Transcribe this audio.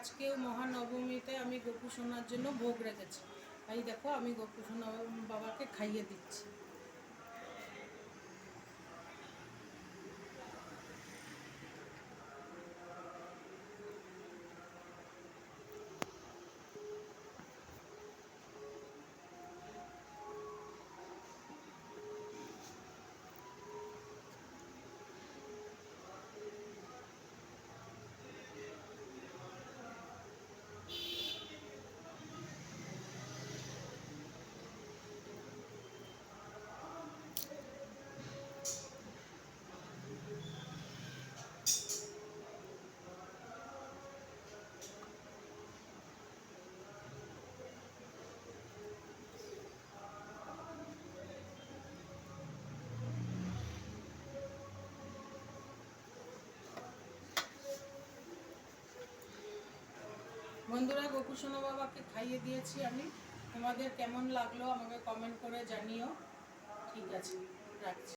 আজকেও মহানবমীতে আমি গোপু সোনার জন্য ভোগ রেখেছি। এই দেখো, আমি গোপু সোনা বাবাকে খাইয়ে দিচ্ছি। বন্ধুরা গোপু বাবাকে খাইয়ে দিয়েছি আমি। তোমাদের কেমন লাগল আমাকে কমেন্ট করে জানিও। ঠিক আছে, রাখছি।